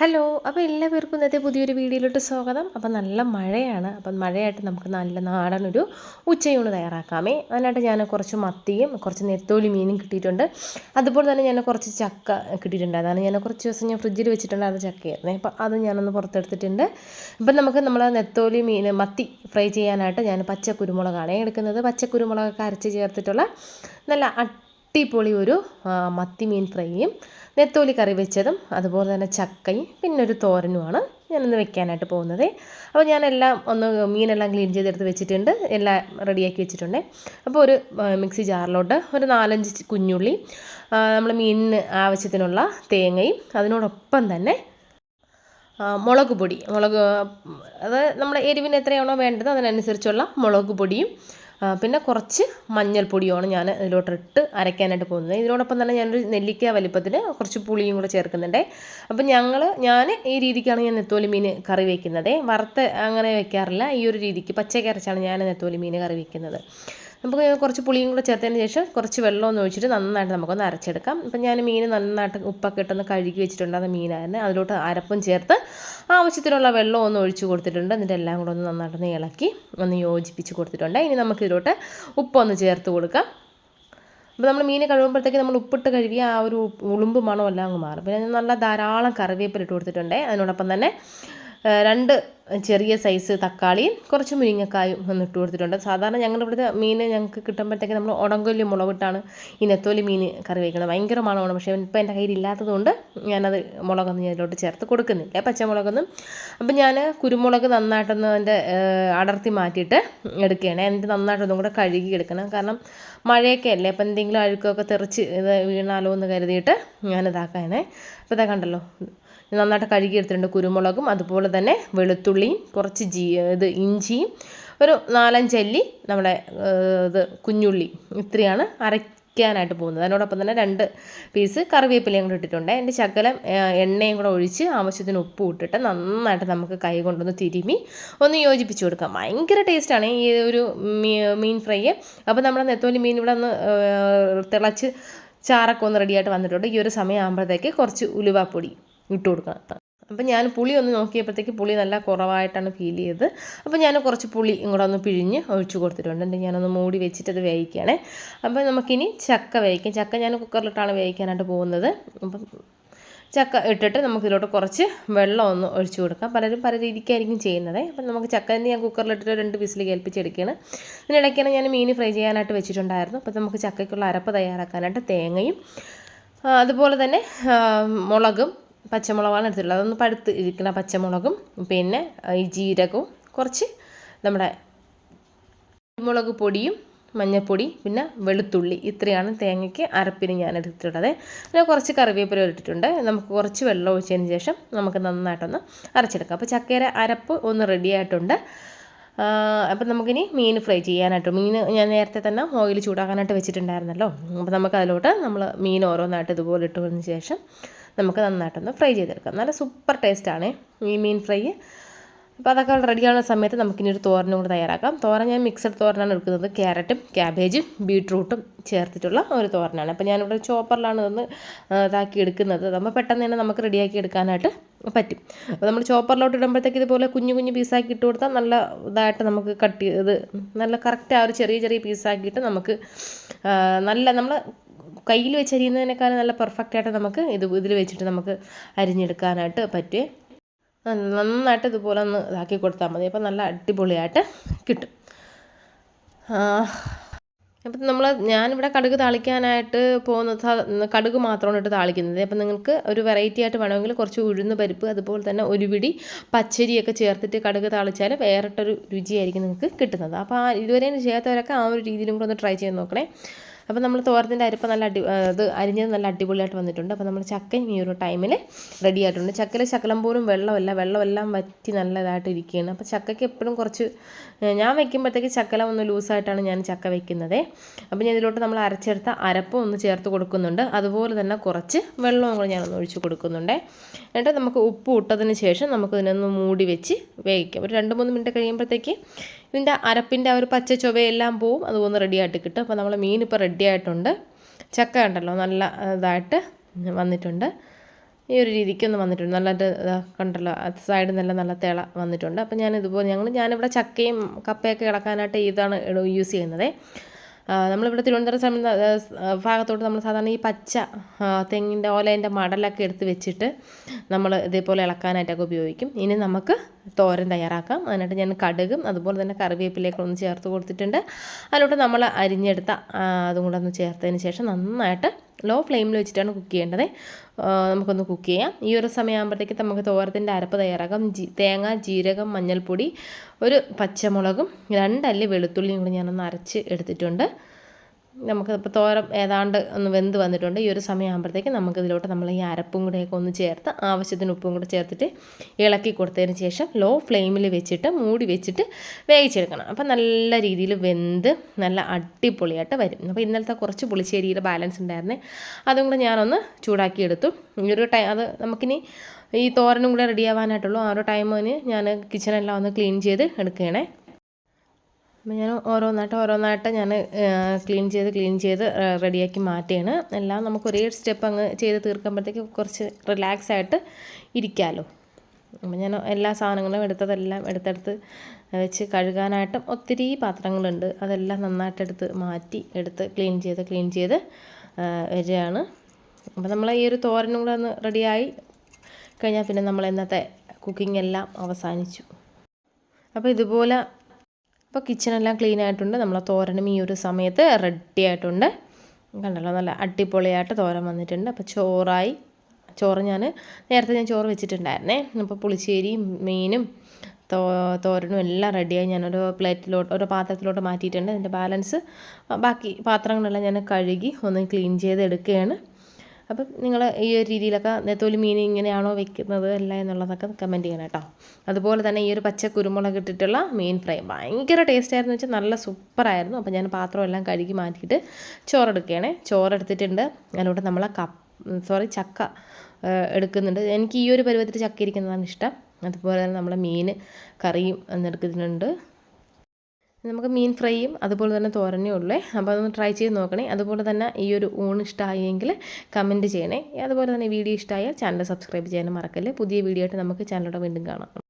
Hello അപ്പോൾ എല്ലാവർക്കും ഇന്നത്തെ പുതിയൊരു വീഡിയോയിലോട്ട് സ്വാഗതം. അപ്പോൾ നല്ല മഴയാണ്. അപ്പം മഴയായിട്ട് നമുക്ക് നല്ല നാടനൊരു ഉച്ചയൂണ് തയ്യാറാക്കാമേ. അതിനായിട്ട് ഞാൻ കുറച്ച് മത്തിയും കുറച്ച് നെത്തോലി മീനും കിട്ടിയിട്ടുണ്ട്. അതുപോലെ തന്നെ ഞാൻ കുറച്ച് ചക്ക കിട്ടിയിട്ടുണ്ട്. അതാണ് ഞാൻ കുറച്ച് ദിവസം ഞാൻ ഫ്രിഡ്ജിൽ വെച്ചിട്ടുണ്ട് അത് ചക്കയായിരുന്നേ. അപ്പോൾ അത് ഞാനൊന്ന് പുറത്തെടുത്തിട്ടുണ്ട്. ഇപ്പം നമുക്ക് നമ്മൾ നെത്തോലി മീൻ മത്തി ഫ്രൈ ചെയ്യാനായിട്ട് ഞാൻ പച്ച കുരുമുളകാണ് എടുക്കുന്നത്. പച്ച കുരുമുളകൊക്കെ അരച്ച് ചേർത്തിട്ടുള്ള നല്ല അടിപൊളി ഒരു മത്തി മീൻ ഫ്രൈയും നെത്തോലി കറി വെച്ചതും അതുപോലെ തന്നെ ചക്കയും പിന്നെ ഒരു തോരനുമാണ് ഞാനിന്ന് വെക്കാനായിട്ട് പോകുന്നത്. അപ്പോൾ ഞാനെല്ലാം ഒന്ന് മീനെല്ലാം ക്ലീൻ ചെയ്തെടുത്ത് വെച്ചിട്ടുണ്ട് എല്ലാം റെഡിയാക്കി വെച്ചിട്ടുണ്ട്. അപ്പോൾ ഒരു മിക്സി ജാറിലോട്ട് ഒരു നാലഞ്ച് കുഞ്ഞുള്ളി നമ്മൾ മീനിന് ആവശ്യത്തിനുള്ള തേങ്ങയും അതിനോടൊപ്പം തന്നെ മുളക് പൊടി മുളക് അത് നമ്മുടെ എരിവിന് എത്രയാണോ വേണ്ടത് അതിനനുസരിച്ചുള്ള മുളക് പൊടിയും പിന്നെ കുറച്ച് മഞ്ഞൾപ്പൊടിയുമാണ് ഞാൻ ഇതിലോട്ടിട്ട് അരയ്ക്കാനായിട്ട് പോകുന്നത്. ഇതിനോടൊപ്പം തന്നെ ഞാനൊരു നെല്ലിക്ക വലിപ്പത്തിൽ കുറച്ച് പുളിയും കൂടെ ചേർക്കുന്നുണ്ട്. അപ്പം ഞങ്ങൾ ഞാൻ ഈ രീതിക്കാണ് ഞാൻ നെത്തോലി മീൻ കറി വയ്ക്കുന്നത് വറുത്ത് അങ്ങനെ വയ്ക്കാറില്ല ഈ ഒരു രീതിക്ക് പച്ചക്കരച്ചാണ് ഞാൻ നെത്തോലി മീൻ കറി വയ്ക്കുന്നത് നമുക്ക് കുറച്ച് പുളിയും കൂടെ ചേർത്തതിന് ശേഷം കുറച്ച് വെള്ളം ഒന്ന് ഒഴിച്ചിട്ട് നന്നായിട്ട് നമുക്കൊന്ന് അരച്ചെടുക്കാം. ഇപ്പം ഞാൻ മീൻ നന്നായിട്ട് ഉപ്പൊക്കെ ഇട്ടൊന്ന് കഴുകി വെച്ചിട്ടുണ്ട് മീനായിരുന്നു അതിലോട്ട് അരപ്പും ചേർത്ത് ആവശ്യത്തിനുള്ള വെള്ളം ഒന്ന് ഒഴിച്ച് കൊടുത്തിട്ടുണ്ട്. എന്നിട്ട് എല്ലാം കൂടെ ഒന്ന് നന്നായിട്ടൊന്ന് ഇളക്കി ഒന്ന് യോജിപ്പിച്ച് കൊടുത്തിട്ടുണ്ട്. ഇനി നമുക്ക് ഇതിലോട്ട് ഉപ്പൊന്ന് ചേർത്ത് കൊടുക്കാം. അപ്പോൾ നമ്മൾ മീൻ കഴുകുമ്പോഴത്തേക്ക് നമ്മൾ ഉപ്പിട്ട് കഴുകി ആ ഒരു ഉളുമ്പ് മണമെല്ലാം അങ്ങ് മാറും. പിന്നെ നല്ല ധാരാളം കറിവേപ്പില ഇട്ട് കൊടുത്തിട്ടുണ്ട്. അതിനോടൊപ്പം തന്നെ രണ്ട് ചെറിയ സൈസ് തക്കാളിയും കുറച്ച് മുരിങ്ങക്കായും ഒന്ന് ഇട്ട് കൊടുത്തിട്ടുണ്ട്. സാധാരണ ഞങ്ങളുടെ ഇവിടുത്തെ മീൻ ഞങ്ങൾക്ക് കിട്ടുമ്പോഴത്തേക്ക് നമ്മൾ ഉടങ്കൊല്ലി മുളകിട്ടാണ് ഈ നെത്തോലി മീൻ കറി വയ്ക്കുന്നത്. ഭയങ്കര മണമാണ് പക്ഷേ ഇപ്പോൾ എന്റെ കയ്യിൽ ഇല്ലാത്തതുകൊണ്ട് ഞാനത് മുളകൊന്നും ഇതിലോട്ട് ചേർത്ത് കൊടുക്കുന്നില്ല. പച്ചമുളകൊന്നും. അപ്പം ഞാൻ കുരുമുളക് നന്നായിട്ടൊന്ന് അതിന്റെ അടർത്തി മാറ്റിയിട്ട് എടുക്കുകയാണ്. എന്നിട്ട് നന്നായിട്ടൊന്നും കൂടെ കഴുകി എടുക്കണം. കാരണം മഴയൊക്കെ അല്ലേ? അപ്പോൾ എന്തെങ്കിലും അഴുക്കൊക്കെ തെറിച്ച് ഇത് വീണാലോ എന്ന് കരുതിയിട്ട് ഞാനിതാക്കാനേ അപ്പോൾ ഇതാ കണ്ടല്ലോ. നന്നായിട്ട് കഴുകിയെടുത്തിട്ടുണ്ട് കുരുമുളകും അതുപോലെ തന്നെ വെളുത്തുള്ളിയും കുറച്ച് ജീ ഇത് ഇഞ്ചിയും ഒരു നാലഞ്ചല്ലി നമ്മുടെ ഇത് കുഞ്ഞുള്ളി ഇത്രയാണ് അരയ്ക്കാനായിട്ട് പോകുന്നത്. അതിനോടൊപ്പം തന്നെ രണ്ട് പീസ് കറിവേപ്പിലയും കൂടെ ഇട്ടിട്ടുണ്ട്. എന്റെ ശകലം എണ്ണയും കൂടെ ഒഴിച്ച് ആവശ്യത്തിന് ഉപ്പ് ഇട്ടിട്ട് നന്നായിട്ട് നമുക്ക് കൈ കൊണ്ടൊന്ന് തിരുമി ഒന്ന് യോജിപ്പിച്ച് കൊടുക്കാം. ഭയങ്കര ടേസ്റ്റാണ് ഈ ഒരു മീൻ ഫ്രൈ. അപ്പോൾ നമ്മുടെ നെത്തോലി മീൻ ഇവിടെ ഒന്ന് തിളച്ച് ചാറൊക്കെ ഒന്ന് റെഡിയായിട്ട് വന്നിട്ടുണ്ട്. ഈ ഒരു സമയം ആകുമ്പോഴത്തേക്ക് കുറച്ച് ഉലുവാപ്പൊടി ഇട്ട് കൊടുക്കാത്ത അപ്പം ഞാൻ പുളി ഒന്ന് നോക്കിയപ്പോഴത്തേക്ക് പുളി നല്ല കുറവായിട്ടാണ് ഫീൽ ചെയ്തത് അപ്പോൾ ഞാൻ കുറച്ച് പുളി ഇങ്ങോട്ട് ഒന്ന് പിഴിഞ്ഞ് ഒഴിച്ചു കൊടുത്തിട്ടുണ്ട്. എന്നിട്ട് ഞാനൊന്ന് മൂടി വെച്ചിട്ട് അത് വേവിക്കുകയാണ്. അപ്പോൾ നമുക്കിനി ചക്ക വേവിക്കാം. ചക്ക ഞാൻ കുക്കറിലിട്ടാണ് വേവിക്കാനായിട്ട് പോകുന്നത്. അപ്പം ചക്ക ഇട്ടിട്ട് നമുക്ക് ഇതിലോട്ട് കുറച്ച് വെള്ളം ഒന്ന് ഒഴിച്ചു കൊടുക്കാം. പലരും പല രീതിക്കായിരിക്കും ചെയ്യുന്നത്. അപ്പം നമുക്ക് ചക്ക തന്നെ ഞാൻ കുക്കറിലിട്ടിട്ട് രണ്ട് വിസിൽ കേൾപ്പിച്ചെടുക്കുകയാണ്. ഇതിനിടയ്ക്കാണ് ഞാൻ മീൻ ഫ്രൈ ചെയ്യാനായിട്ട് വെച്ചിട്ടുണ്ടായിരുന്നു. അപ്പം നമുക്ക് ചക്കയ്ക്കുള്ള അരപ്പ് തയ്യാറാക്കാനായിട്ട് തേങ്ങയും അതുപോലെ തന്നെ മുളകും പച്ചമുളകാണ് എടുത്തിട്ടുള്ളത്. അതൊന്ന് പഴുത്ത് ഇരിക്കുന്ന പച്ചമുളകും പിന്നെ ഈ ജീരകവും കുറച്ച് നമ്മുടെ മുളക് പൊടിയും മഞ്ഞൾപ്പൊടി പിന്നെ വെളുത്തുള്ളി. ഇത്രയാണ് തേങ്ങയ്ക്ക് അരപ്പിന് ഞാൻ എടുത്തിട്ടുള്ളത്. പിന്നെ കുറച്ച് കറിവേപ്പില ഇട്ടിട്ടുണ്ട്. നമുക്ക് കുറച്ച് വെള്ളം ഒഴിച്ചതിന് ശേഷം നമുക്ക് നന്നായിട്ടൊന്ന് അരച്ചെടുക്കാം. അപ്പോൾ ചക്കയുടെ അരപ്പ് ഒന്ന് റെഡി ആയിട്ടുണ്ട്. അപ്പം നമുക്കിനി മീൻ ഫ്രൈ ചെയ്യാനായിട്ട്. മീൻ ഞാൻ നേരത്തെ തന്നെ ഓയിൽ ചൂടാക്കാനായിട്ട് വെച്ചിട്ടുണ്ടായിരുന്നല്ലോ. അപ്പോൾ നമുക്ക് അതിലോട്ട് നമ്മൾ മീൻ ഓരോന്നായിട്ട് ഇതുപോലെ ഇട്ടു ഇട്ടതിന് ശേഷം നമുക്ക് നന്നായിട്ടൊന്ന് ഫ്രൈ ചെയ്തെടുക്കാം. നല്ല സൂപ്പർ ടേസ്റ്റാണ് ഈ മീൻ ഫ്രൈ. അപ്പോൾ അതൊക്കെ റെഡിയാവുന്ന സമയത്ത് നമുക്കിനി ഒരു തോരനും കൂടെ തയ്യാറാക്കാം. തോരൻ ഞാൻ മിക്സഡ് തോരനാണ് എടുക്കുന്നത്. ക്യാരറ്റും ക്യാബേജും ബീട്രൂട്ടും ചേർത്തിട്ടുള്ള ഒരു തോരനാണ്. അപ്പോൾ ഞാനിവിടെ ചോപ്പറിലാണ് ഇതൊന്ന് ഇതാക്കി എടുക്കുന്നത്. നമ്മൾ പെട്ടെന്ന് തന്നെ നമുക്ക് റെഡിയാക്കി എടുക്കാനായിട്ട് പറ്റും. അപ്പോൾ നമ്മൾ ചോപ്പറിലോട്ട് ഇടുമ്പോഴത്തേക്ക് ഇതുപോലെ കുഞ്ഞു കുഞ്ഞു പീസാക്കി ഇട്ട് കൊടുത്താൽ നല്ല ഇതായിട്ട് നമുക്ക് കട്ട് ഇത് നല്ല കറക്റ്റ് ആ ഒരു ചെറിയ ചെറിയ പീസാക്കിയിട്ട് നമുക്ക് നല്ല നമ്മൾ കയ്യിൽ വെച്ച് അരിയുന്നതിനേക്കാളും നല്ല പെർഫെക്റ്റ് ആയിട്ട് നമുക്ക് ഇത് ഇതിൽ വെച്ചിട്ട് നമുക്ക് അരിഞ്ഞെടുക്കാനായിട്ട് പറ്റും. നന്നായിട്ട് ഇതുപോലെ ഒന്ന് ഇതാക്കി കൊടുത്താൽ മതി. അപ്പോൾ നല്ല അടിപൊളിയായിട്ട് കിട്ടും. അപ്പം നമ്മൾ ഞാനിവിടെ കടുക് താളിക്കാനായിട്ട് പോകുന്ന കടുക് മാത്രമാണ് ഇട്ട് താളിക്കുന്നത്. അപ്പം നിങ്ങൾക്ക് ഒരു വെറൈറ്റി ആയിട്ട് വേണമെങ്കിൽ കുറച്ച് ഉഴുന്ന് പരിപ്പ് അതുപോലെ തന്നെ ഒരു പിടി പച്ചരിയൊക്കെ ചേർത്തിട്ട് കടുക് താളിച്ചാൽ വേറിട്ടൊരു രുചിയായിരിക്കും നിങ്ങൾക്ക് കിട്ടുന്നത്. അപ്പോൾ ആ ഇതുവരെയും ചെയ്യാത്തവരൊക്കെ ആ ഒരു രീതിയിലും കൂടെ ഒന്ന് ട്രൈ ചെയ്ത് നോക്കണേ. അപ്പോൾ നമ്മൾ തോരത്തിന്റെ അരിപ്പ് നല്ല അടി അത് അരിഞ്ഞത് നല്ല അടിപൊളിയായിട്ട് വന്നിട്ടുണ്ട്. അപ്പോൾ നമ്മൾ ചക്കയും ഈ ഒരു ടൈമിൽ റെഡി ആയിട്ടുണ്ട്. ചക്കയിൽ ശകലം പോലും വെള്ളമല്ല വെള്ളമെല്ലാം വറ്റി നല്ലതായിട്ട് ഇരിക്കുകയാണ്. അപ്പോൾ ചക്കയ്ക്ക് എപ്പോഴും കുറച്ച് ഞാൻ വയ്ക്കുമ്പോഴത്തേക്ക് ചക്കല ഒന്ന് ലൂസായിട്ടാണ് ഞാൻ ചക്ക വയ്ക്കുന്നത് അപ്പോൾ ഞാൻ ഇതിലോട്ട് നമ്മൾ അരച്ചെടുത്ത അരപ്പ് ഒന്ന് ചേർത്ത് കൊടുക്കുന്നുണ്ട്. അതുപോലെ തന്നെ കുറച്ച് വെള്ളവും കൂടെ ഞാനൊന്ന് ഒഴിച്ച് കൊടുക്കുന്നുണ്ട്. എന്നിട്ട് നമുക്ക് ഉപ്പ് ഇട്ടതിന് ശേഷം നമുക്ക് ഇതിനൊന്ന് മൂടി വെച്ച് വേവിക്കാം. ഒരു രണ്ട് മൂന്ന് മിനിറ്റ് കഴിയുമ്പോഴത്തേക്ക് ഇതിന്റെ അരപ്പിന്റെ ആ ഒരു പച്ച ചൊവയെല്ലാം പോവും. അതുപോലെ റെഡിയായിട്ട് കിട്ടും. അപ്പോൾ നമ്മൾ മീൻ ഇപ്പോൾ റെഡി ആയിട്ടുണ്ട്. ചക്ക ഉണ്ടല്ലോ നല്ല ഇതായിട്ട് വന്നിട്ടുണ്ട്. ഈ ഒരു രീതിക്കൊന്ന് വന്നിട്ടുണ്ട്. നല്ല കണ്ടല്ലോ സൈഡിൽ നല്ല നല്ല തിള വന്നിട്ടുണ്ട്. അപ്പോൾ ഞാൻ ഇതുപോലെ ഞങ്ങൾ ഞാനിവിടെ ചക്കയും കപ്പയൊക്കെ ഇളക്കാനായിട്ട് ഇതാണ് യൂസ് ചെയ്യുന്നത്. നമ്മളിവിടെ തിരുവനന്തപുരം ഭാഗത്തോട്ട് നമ്മൾ സാധാരണ ഈ പച്ച തെങ്ങിന്റെ ഓലേന്റെ മടലൊക്കെ എടുത്ത് വെച്ചിട്ട് നമ്മൾ ഇതേപോലെ ഇളക്കാനായിട്ടൊക്കെ ഉപയോഗിക്കും. ഇനി നമുക്ക് തോരൻ തയ്യാറാക്കാം. അതിനായിട്ട് ഞാൻ കടുകും അതുപോലെ തന്നെ കറിവേപ്പിലേക്ക് ഒന്ന് ചേർത്ത് കൊടുത്തിട്ടുണ്ട്. അതിലോട്ട് നമ്മൾ അരിഞ്ഞെടുത്ത അതും കൂടെ ഒന്ന് ചേർത്തതിന് ശേഷം നന്നായിട്ട് ലോ ഫ്ലെയിമിൽ വെച്ചിട്ടാണ് കുക്ക് ചെയ്യേണ്ടത്. നമുക്കൊന്ന് കുക്ക് ചെയ്യാം. ഈ ഒരു സമയമാകുമ്പോഴത്തേക്ക് നമുക്ക് തോരത്തിന്റെ അരപ്പ് തയ്യാറാക്കാം. ജി തേങ്ങ ജീരകം മഞ്ഞൾപ്പൊടി ഒരു പച്ചമുളകും രണ്ടല്ലി വെളുത്തുള്ളിയും കൂടി ഞാനൊന്ന് അരച്ച് എടുത്തിട്ടുണ്ട്. നമുക്ക് ഇപ്പോൾ തോരം ഏതാണ്ട് ഒന്ന് വെന്ത് വന്നിട്ടുണ്ട്. ഈ ഒരു സമയമാകുമ്പോഴത്തേക്ക് നമുക്ക് ഇതിലോട്ട് നമ്മൾ ഈ അരപ്പും കൂടെയൊക്കെ ഒന്ന് ചേർത്ത് ആവശ്യത്തിന് ഉപ്പും കൂടെ ചേർത്തിട്ട് ഇളക്കി കൊടുത്തതിന് ശേഷം ലോ ഫ്ലെയിമിൽ വെച്ചിട്ട് മൂടി വെച്ചിട്ട് വേവിച്ചെടുക്കണം. അപ്പോൾ നല്ല രീതിയിൽ വെന്ത് നല്ല അടിപൊളിയായിട്ട് വരും. അപ്പോൾ ഇന്നലത്തെ കുറച്ച് പുളിശ്ശേരിയുടെ ബാലൻസ് ഉണ്ടായിരുന്നേ അതും കൂടെ ഞാനൊന്ന് ചൂടാക്കി എടുത്തു ഈ ഒരു ടൈം അത് നമുക്കിനി ഈ തോരനും കൂടെ റെഡിയാവാനായിട്ടുള്ളൂ ആ ഒരു ടൈമിന് ഞാൻ കിച്ചണെല്ലാം ഒന്ന് ക്ലീൻ ചെയ്ത് എടുക്കുകയാണേ. അപ്പം ഞാൻ ഓരോന്നായിട്ട് ഓരോന്നായിട്ട് ഞാൻ ക്ലീൻ ചെയ്ത് ക്ലീൻ ചെയ്ത് റെഡിയാക്കി മാറ്റുകയാണ് എല്ലാം നമുക്ക് ഒരേ സ്റ്റെപ്പ് അങ്ങ് ചെയ്ത് തീർക്കുമ്പോഴത്തേക്ക് കുറച്ച് റിലാക്സ് ആയിട്ട് ഇരിക്കാമല്ലോ അപ്പം ഞാൻ എല്ലാ സാധനങ്ങളും എടുത്തതെല്ലാം എടുത്തെടുത്ത് വെച്ച് കഴുകാനായിട്ടും ഒത്തിരി പാത്രങ്ങളുണ്ട്. അതെല്ലാം നന്നായിട്ട് എടുത്ത് മാറ്റി എടുത്ത് ക്ലീൻ ചെയ്ത് ക്ലീൻ ചെയ്ത് വരികയാണ്. അപ്പം നമ്മൾ ഈ ഒരു തോരനും കൂടെ ഒന്ന് റെഡിയായി കഴിഞ്ഞാൽ പിന്നെ നമ്മൾ ഇന്നത്തെ കുക്കിംഗ് എല്ലാം അവസാനിച്ചു. അപ്പോൾ ഇതുപോലെ അപ്പോൾ കിച്ചണെല്ലാം ക്ലീൻ ആയിട്ടുണ്ട്. നമ്മളെ തോരനും ഈ ഒരു സമയത്ത് റെഡി ആയിട്ടുണ്ട്. കണ്ടല്ലോ നല്ല അടിപൊളിയായിട്ട് തോരൻ വന്നിട്ടുണ്ട്. അപ്പോൾ ചോറായി. ചോറ് ഞാൻ നേരത്തെ ഞാൻ ചോറ് വെച്ചിട്ടുണ്ടായിരുന്നേ. അപ്പോൾ പുളിശ്ശേരിയും മീനും തോ തോരനും എല്ലാം റെഡിയായി ഞാനൊരു പ്ലേറ്റിലോട്ട് ഒരു പാത്രത്തിലോട്ട് മാറ്റിയിട്ടുണ്ട്. അതിന്റെ ബാലൻസ് ബാക്കി പാത്രങ്ങളെല്ലാം ഞാൻ കഴുകി ഒന്ന് ക്ലീൻ ചെയ്ത് എടുക്കുകയാണ് അപ്പം നിങ്ങൾ ഈ ഒരു രീതിയിലൊക്കെ നെത്തോലി മീൻ ഇങ്ങനെയാണോ വെക്കുന്നത് അല്ല എന്നുള്ളതൊക്കെ കമന്റ് ചെയ്യണം കേട്ടോ. അതുപോലെ തന്നെ ഈ ഒരു പച്ച കുരുമുളക് ഇട്ടിട്ടുള്ള മീൻ ഫ്രൈ ഭയങ്കര ടേസ്റ്റ് ആയിരുന്നു വെച്ചാൽ നല്ല സൂപ്പറായിരുന്നു അപ്പോൾ ഞാൻ പാത്രം എല്ലാം കഴുകി മാറ്റിയിട്ട് ചോറെടുക്കുകയാണേ. ചോറെടുത്തിട്ടുണ്ട്. അതിലൂടെ നമ്മൾ കപ്പ് സോറി ചക്ക എടുക്കുന്നുണ്ട്. എനിക്ക് ഈ ഒരു പരുവത്തിൽ ചക്ക ഇരിക്കുന്നതാണ് ഇഷ്ടം. അതുപോലെ തന്നെ നമ്മൾ മീൻ കറിയും എന്നെടുക്കുന്നുണ്ട് നമുക്ക് മീൻ ഫ്രൈയും അതുപോലെ തന്നെ തോരനേ ഉള്ളേ. അപ്പോൾ അതൊന്ന് ട്രൈ ചെയ്ത് നോക്കണേ. അതുപോലെ തന്നെ ഈ ഒരു ഊണ് ഇഷ്ടമായെങ്കിൽ കമന്റ് ചെയ്യണേ. അതുപോലെ തന്നെ വീഡിയോ ഇഷ്ടമായാൽ ചാനൽ സബ്സ്ക്രൈബ് ചെയ്യാനും മറക്കല്ലേ. പുതിയ വീഡിയോ ആയിട്ട് നമുക്ക് ചാനലോടെ വീണ്ടും കാണാം.